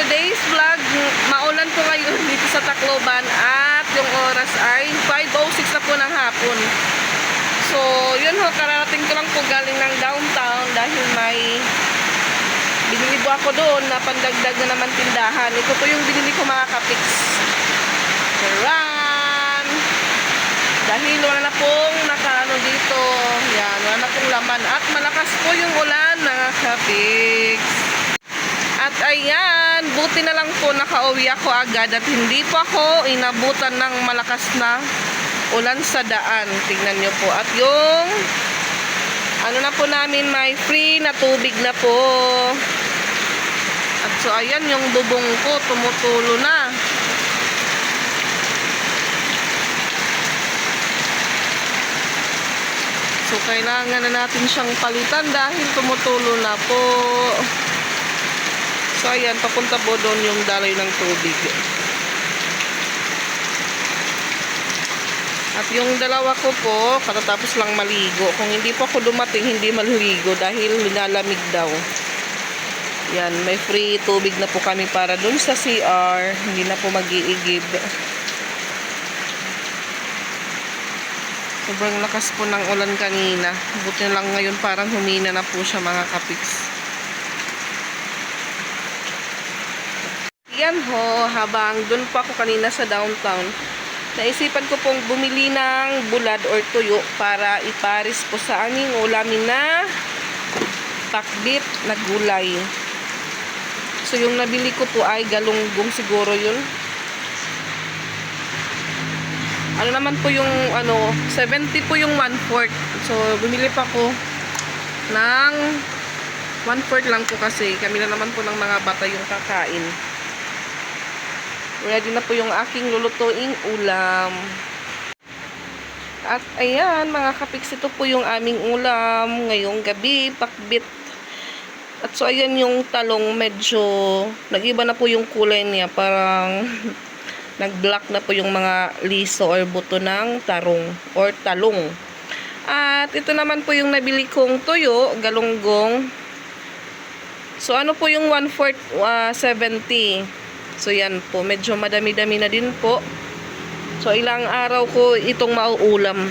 today's vlog, maulan po ngayon dito sa Tacloban at yung oras ay 5.06 na po ng hapon. So, yun ho, kararating ko lang po galing ng downtown dahil may binili po ako doon na pandagdag na naman tindahan. Ito po yung binili ko mga kapiks. Charan! Dahil wala na pong nakaano dito. Yan, wala na pong laman. At malakas po yung ulan mga kapiks. Ayan, buti na lang po nakauwi ako agad at hindi po ako inabutan ng malakas na ulan sa daan. Tingnan nyo po. At yung ano na po namin, may free na tubig na po. At so ayan, yung bubong ko tumutulo na. So kailangan na natin siyang palitan dahil tumutulo na po. So ayan, papunta po doon yung daloy ng tubig. At yung dalawa ko po, katatapos lang maligo. Kung hindi po ako dumating, hindi maliligo dahil nilalamig daw. Yan, may free tubig na po kami para doon sa CR. Hindi na po mag-iigib. Sobrang lakas po ng ulan kanina. Buti lang ngayon parang humina na po siya mga kapiks. Yan ho, habang doon pa ako kanina sa downtown, naisipan ko pong bumili ng bulad or tuyo para iparis po sa aming ulamin na pakbit na gulay. So yung nabili ko po ay galunggong siguro yun. Ano naman po yung ano, 70 po yung 1 fourth. So bumili pa ko ng 1 fourth lang po kasi kami na naman po ng mga bata yung kakain. Ready na po yung aking lulutuing ulam. At ayan, mga kapiks, ito po yung aming ulam ngayong gabi, pakbit. At so ayan yung talong medyo nag-iba na po yung kulay niya, parang nag-black na po yung mga liso or buto ng tarong or talong. At ito naman po yung nabili kong tuyo, galunggong. So ano po yung 1 fourth uh, 70. So yan po, medyo madami-dami na din po. So ilang araw ko itong mauulam.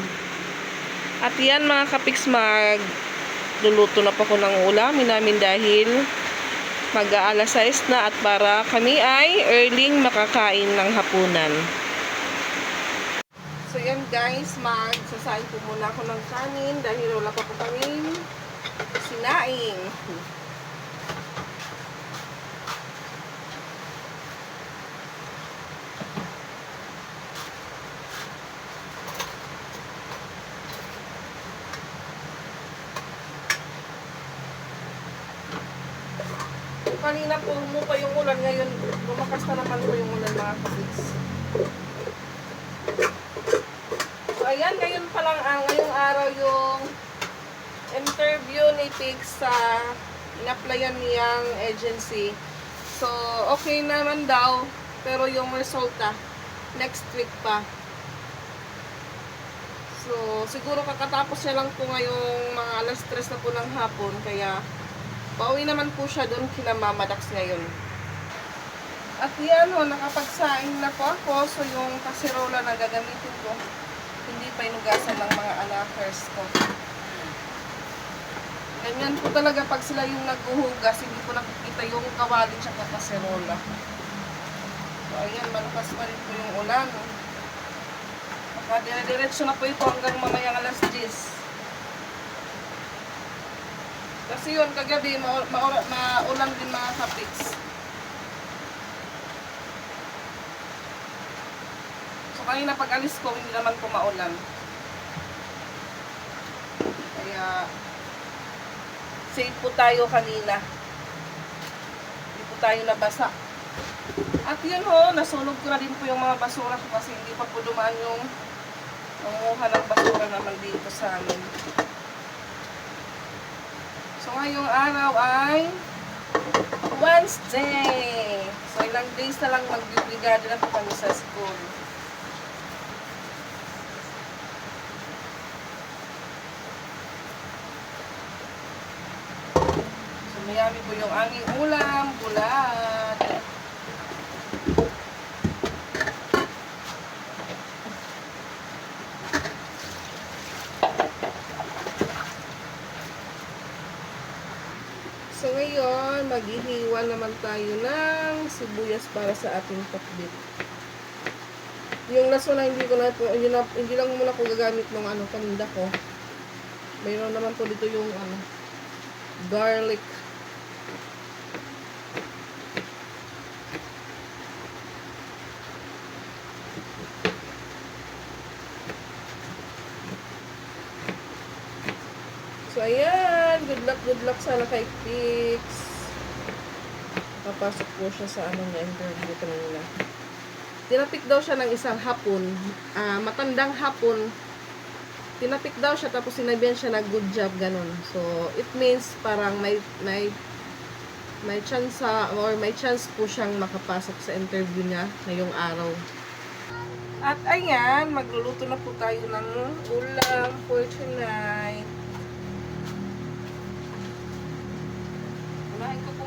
At yan mga kapiks mag luluto na po ko ng ulamin namin dahil mag-aalas 6 na at para kami ay early makakain ng hapunan. So yan guys, magsasain po muna ako ng kanin dahil wala pa po kaming Kanina po pa yung ulan, ngayon lumakas na naman po yung ulan mga kapits. So ayan, ngayon pa lang, ah, ngayong araw yung interview ni Pix sa in-applyan niyang agency. So, okay naman daw, pero yung resulta, next week pa. So, siguro kakatapos niya lang po ngayong mga alas 3 na po ng hapon, kaya Pauwi naman po siya doon kina Mama Dax ngayon. At yan ho, nakapagsaing na po ako. So yung kasirola na gagamitin ko, hindi pa inugasan ng mga anakers ko. Ganyan po talaga pag sila yung naghuhugas, hindi po nakikita yung kawali tsaka kasirola. So ayan, malakas pa rin po yung ulan. Baka dire-diretso na po ito hanggang mamayang alas 10. Kasi yun, kagabi, ma ma maulan din mga kapiks. So, kanina pag alis ko, hindi naman po maulan. Kaya, safe po tayo kanina. Hindi po tayo nabasa. At yun ho, nasunog ko na din po yung mga basura ko kasi hindi pa po dumaan yung nanguha ng basura naman dito sa amin. So, ngayong araw ay Wednesday. So, ilang days na lang magbibigada na po kami sa school. So, mayami po yung aming ulam, bulat. So ngayon, maghihiwa naman tayo ng sibuyas para sa ating pakbit. Yung laso na hindi ko na hindi, na, hindi lang muna ko gagamit ng ano, paninda ko. Mayroon naman po dito yung ano, garlic. So, ayan. Good luck, sana kay Pix. Papasok po siya sa anong interview kanina. Tinapik daw siya ng isang hapon. ah matandang hapon. Tinapik daw siya tapos sinabihan siya na good job, ganun. So, it means parang may, may, may chance or may chance po siyang makapasok sa interview niya ngayong araw. At ayan, magluluto na po tayo ng ulam for tonight.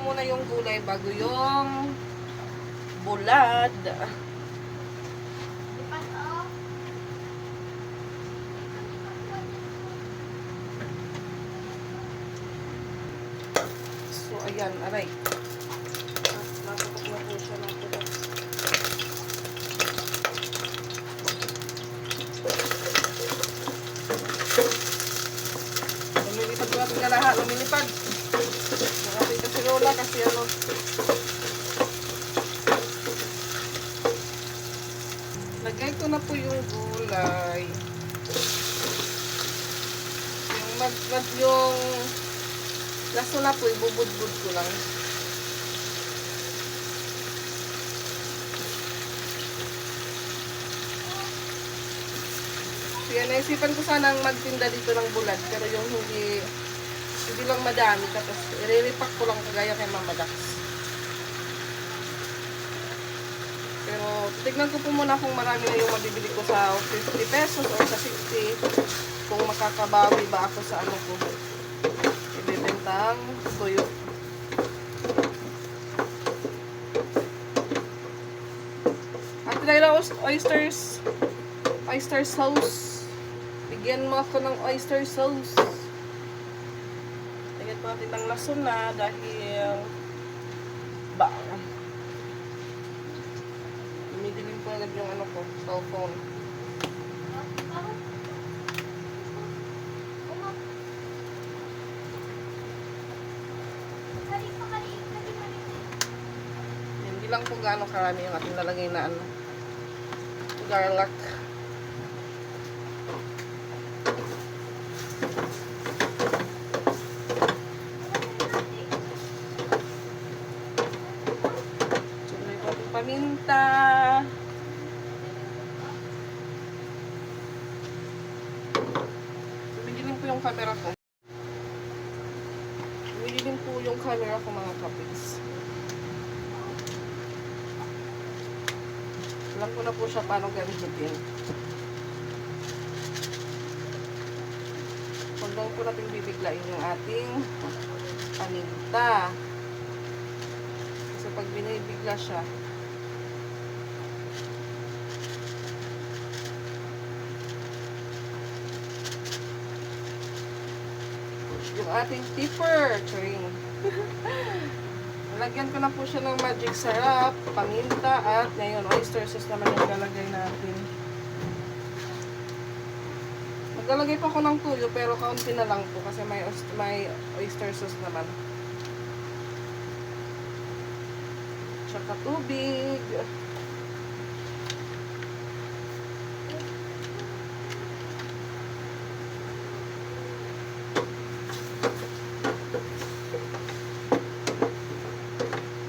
Muna yung gulay bago yung bulad. So, ayan, aray. Naputok na po siya ng putok. Lumilipad ko natin kalaha, lumilipad. Nakapit kasi lola kasi ano. Lagay ko na po yung gulay. Yung mag, mag yung laso na po, ibubudbud ko lang. Yan, naisipan ko sanang magtinda dito ng bulad, pero yung hindi, hindi lang madami, tapos i-repack ko lang kagaya kay Mama Dax. Pero tignan ko po muna kung marami na yung mabibili ko sa 50 pesos o sa 60 kung makakabawi ba ako sa ano ko ibibentang tuyo. At Laila oysters oyster sauce. Bigyan mo ako ng oyster sauce. Natin ng lason na dahil ba Umidilim po agad yung ano ko, cellphone. Hindi lang po gaano karami yung ating lalagay na ano, garlic. Tuloy po ating paminta. Tumidilim po yung camera ko. Tumidilim po yung camera ko mga kapits. Alam ko na po siya paano gamitin. Huwag lang po natin bibiglain yung ating paninta. Kasi pag binibigla siya, yung ating tipper string. Lagyan ko na po siya ng magic syrup, paminta, at ngayon oyster sauce naman yung lalagay natin. Maglalagay pa ako ng tuyo pero kaunti na lang po kasi may, may oyster sauce naman. Tsaka tubig.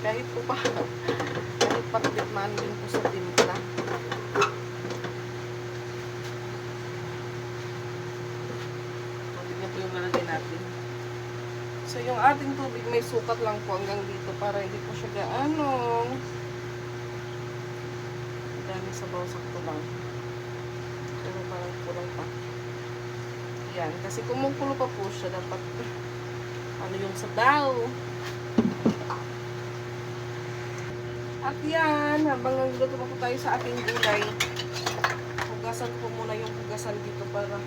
Kahit po pa, kahit pakbitman din po sa timpla. Tignan po yung lalagay natin. So, yung ating tubig may sukat lang po hanggang dito para hindi po siya gaano. Ang dami sabaw sakto lang. Pero parang kulang pa. Yan. Kasi kumukulo pa po siya. Dapat ano yung sabaw. At yan, habang nagluto pa po tayo sa ating gulay, hugasan ko muna yung hugasan dito para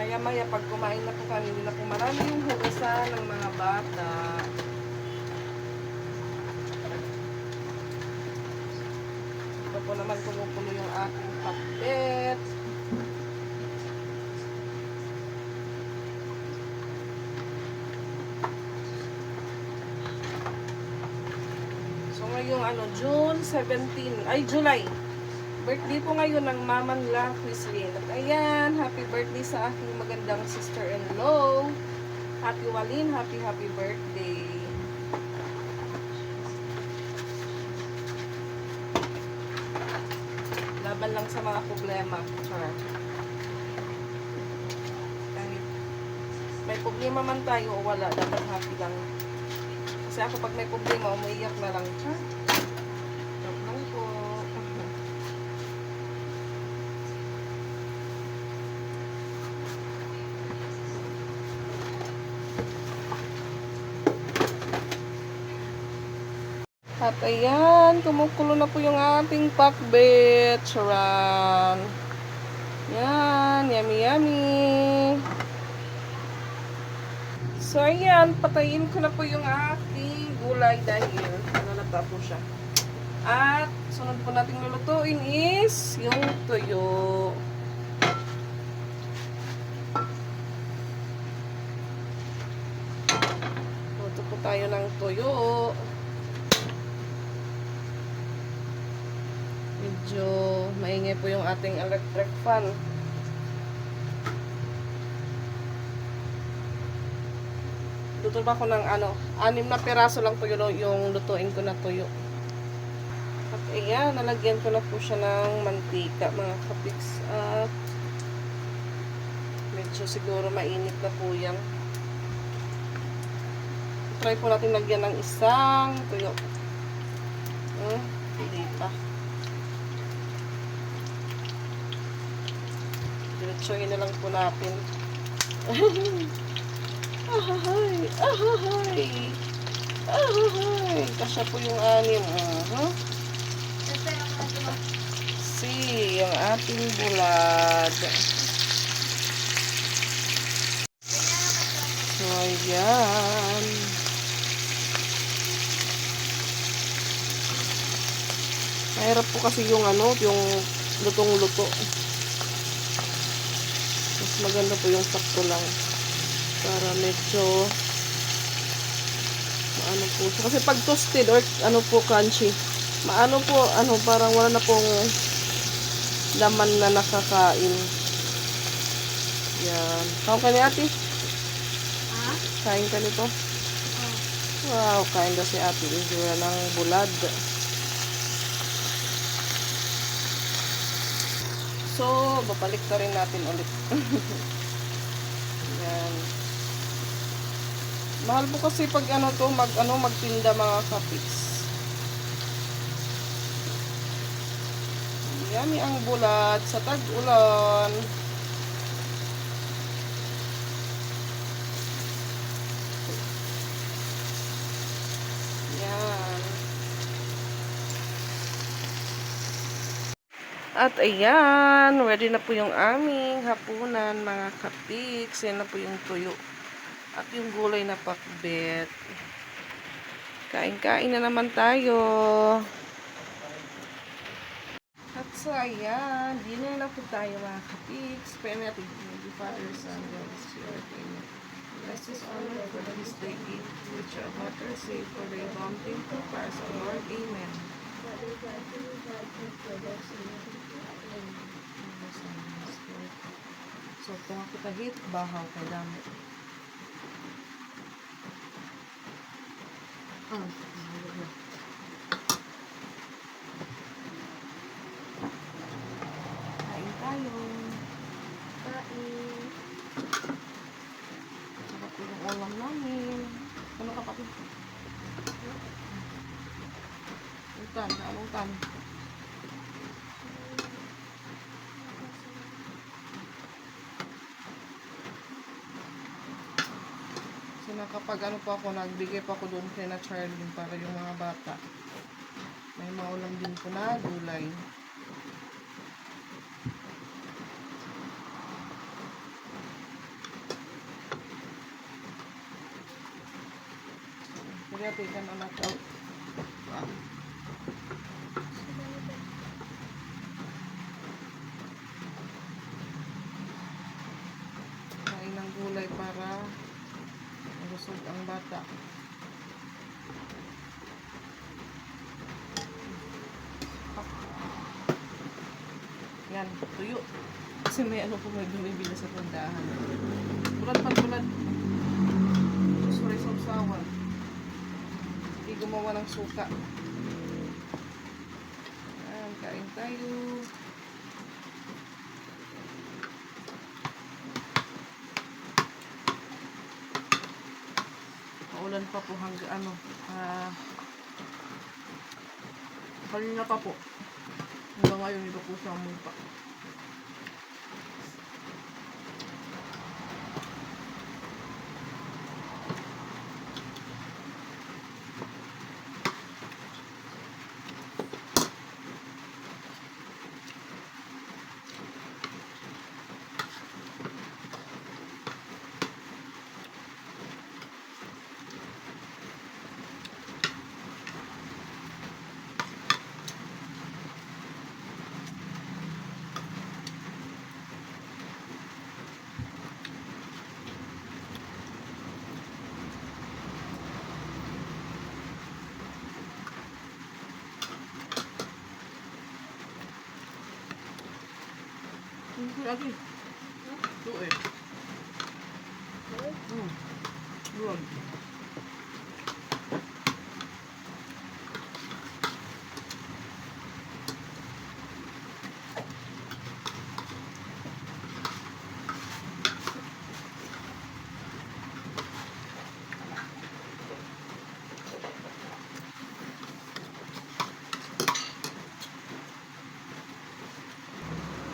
Maya-maya pag kumain na po kami, hindi na po marami yung hugasan ng mga bata. Ito po naman kumukulo yung aking pakbet. So ngayong ano, June 17, ay July. Birthday po ngayon ng Maman La Chrislyn. At ayan, happy birthday sa aking magandang sister-in-law. Happy Walin, happy happy birthday. Laban lang sa mga problema. Charot. Kahit may problema man tayo o wala, dapat happy lang. Kasi ako pag may problema, umiiyak na lang. Ha? Joke lang po. At ayan, kumukulo na po yung ating pakbet. Charan. Yan, yummy yummy. So ayan, patayin ko na po yung aking gulay dahil nalata po siya. At sunod po nating lulutuin is yung tuyo. Luto po tayo ng tuyo. Medyo maingay po yung ating electric fan. Luto pa ako ng ano, anim na piraso lang tuyo yung lutuin ko na tuyo. At ayan, nalagyan ko na po siya ng mantika mga kapiks. At medyo siguro mainit na po yan. Try po natin lagyan ng isang tuyo. Hmm, hindi pa. Diretsuhin na lang po natin. ahahay, ahahay, ahahay. Kasya po yung anim. Uh Si, yung ating bulad. So, ayan. Mahirap po kasi yung ano, yung lutong-luto. Maganda po yung sakto lang. Para medyo maano po siya. Kasi pag toasted or ano po crunchy, maano po, ano, parang wala na pong laman na nakakain. Yan. Kain ka ni ate? Ha? Kain ka nito? Oh. Wow, kain daw si ate. Isura ng bulad. So, babalik na rin natin ulit. Yan. Mahal po kasi pag ano to, mag, ano, magtinda mga kapiks. Yummy ang bulad sa tag-ulan. Yan. At ayan, ready na po yung aming hapunan, mga kapiks. Yan na po yung tuyo. At yung gulay na pakbet. Kain-kain na naman tayo. At so, ayan, dinner na po tayo mga kapiks. Pray natin, the Father, Son, and Holy Spirit. Amen. Bless us all for this day gift, which our water save for the abounding to pass, O Lord. Amen. So, kung ako tahit, bahaw kay dami. Ah, So, nakapag ano po ako, nagbigay po ako doon kay na Charlene para yung mga bata. May maulam din po na gulay. Kaya, tikan na natin. Ah. May ano po may bumibili sa tindahan. Tulad pa tulad. Sorry, sausawan. Hindi gumawa ng suka. Yan, kain tayo. Maulan pa po hanggang ano. Ah, kanina pa po. Hanggang ngayon, ito po sa pa. Hindi lagi. Ito eh. Hmm. Yun.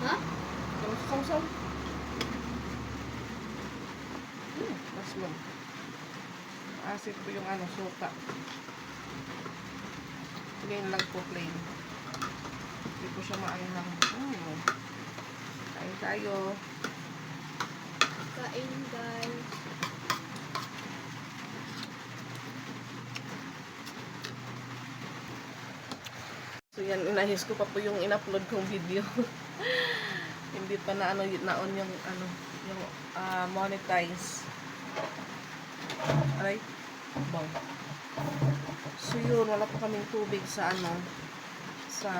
Ha? Tapos sawsaw. Hmm, maslong. Asit po yung ano, suka. Plain lang po, plain. Hindi po siya maanghang. Hmm. Kain tayo. Kain guys. So yan, inahis ko pa po yung in-upload kong video. Hindi pa na ano, naon yung ano, yung ah, monetize. Bang. So yun, wala pa kaming tubig sa ano, sa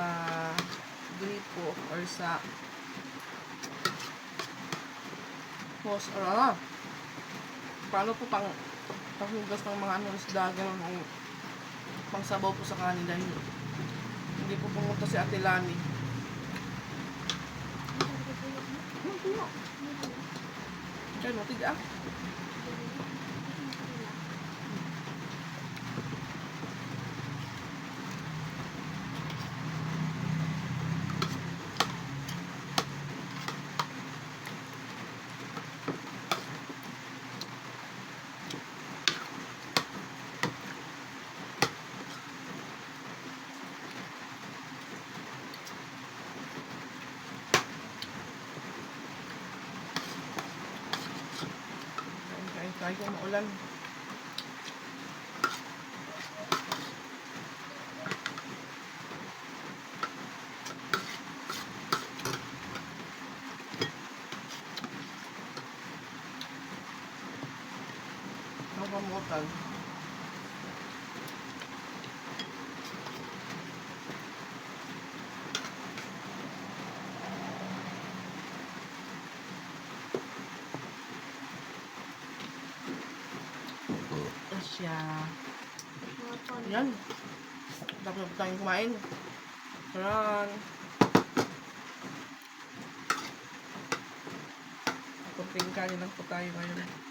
gripo or sa hose or ano. Paano po pang panghugas ng mga ano, isda, ganun, o pang sabaw po sa kanila. Hindi, po pumunta si Ate Lani. Hmm, tuwa. Diyan, matig ah. Tayo, maulan. Ang pamutan. Asya. Mga pan. Yan. Dapat na tayong kumain. Yan. Kunting kanin lang po tayo ngayon.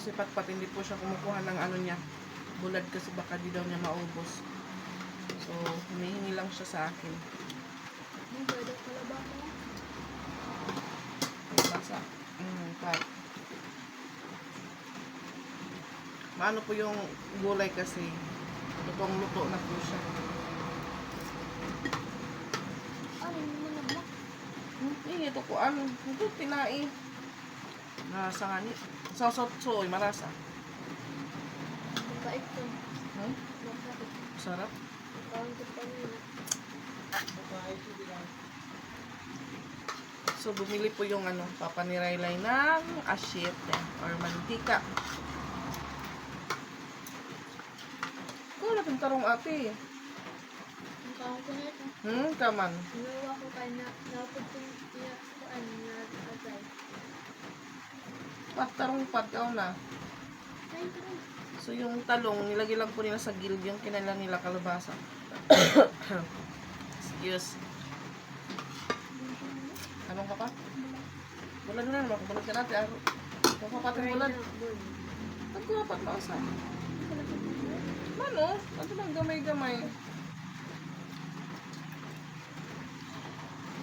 So si Po siya kumukuha ng ano niya. Bulad kasi baka di daw niya maubos. So humihingi lang siya sa akin. Ang pwede pala ba ako? May basa. Mm, pat. Maano po yung gulay kasi. Lutong luto na po siya. Ano mo na ba? Ito po ano. Ito, tinai. Marasa nga ni. Sasotsoy, marasa. Mabait to. Hmm? Sarap. So, bumili po yung ano, papaniraylay ng asyete or mantika. Wala pong tarong ate. Hmm, kaman. Ginawa ko kay na napod ko ano na agay. Pat, tarong pat, ikaw na. Ay, na. So, yung talong, nilagay lang po nila sa gilid yung kinala nila kalabasa. Excuse. Anong ka pa? Bulan na naman, bulan ka natin, aro. Kung ka pati bulan. Ang kuwapat masa. Mano? Ano lang gamay-gamay?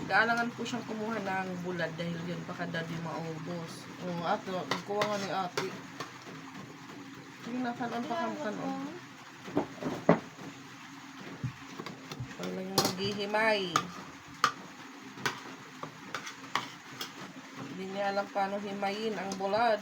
Kaalangan po siyang kumuha ng bulad dahil yun baka dadi maubos. Oo, ato, kuha nga ni ate. Sige na, kanon pa kang kanon. Wala yung naghihimay. Hindi niya alam paano himayin ang bulad.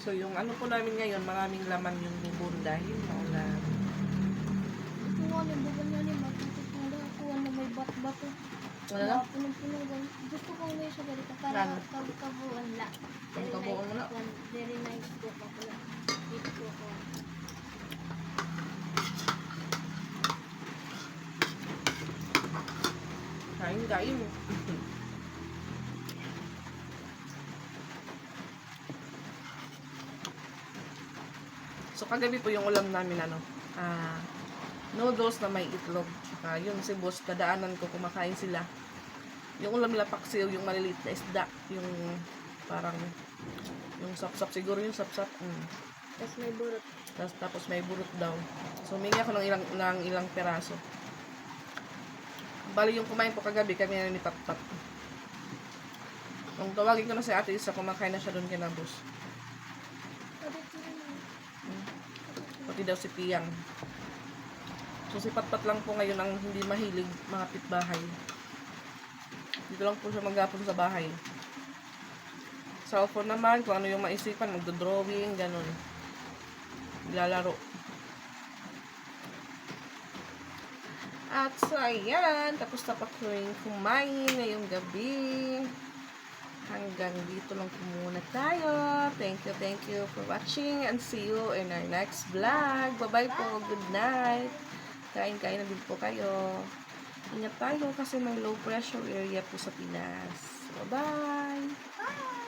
So, yung ano po namin ngayon, maraming laman yung bubon dahil maulan. Ito nga ni bukan nga ni matutok na lang ako na may bat-bato. Wala lang? Punong-puno Gusto ko ngayon siya ganito para Ano? kabuan la. Ang kabuuan mo na? Very nice ko pa pala. Dito ko ako. Kain, kain. So, kagabi po yung ulam namin, ano, ah, noodles na may itlog. Tsaka yun, si boss, kadaanan ko, kumakain sila. Yung ulam nila paksiw, yung maliliit na isda, yung parang, yung sapsap, siguro yung sapsap. Mm. Tapos may burot. Tapos, tapos may burot daw. So, humingi ako ng ilang, ng ilang peraso. Bali yung kumain po kagabi, kami na ni Patpat. Nung tawagin ko na si ate isa, kumakain na siya doon kay Nabos. Dito naman. Pati daw si Piyang. So, si Patpat lang po ngayon ang hindi mahilig mga pitbahay. Dito lang po siya maghapon sa bahay. Cellphone naman, kung ano yung maisipan, magdo-drawing, ganun. Lalaro. At so, ayan. Tapos na pa kumain ngayong gabi. Hanggang dito lang muna tayo. Thank you, thank you for watching and see you in our next vlog. Bye-bye po. Good night. Kain-kain na din po kayo. Ingat tayo kasi may low pressure area po sa Pinas. Bye-bye.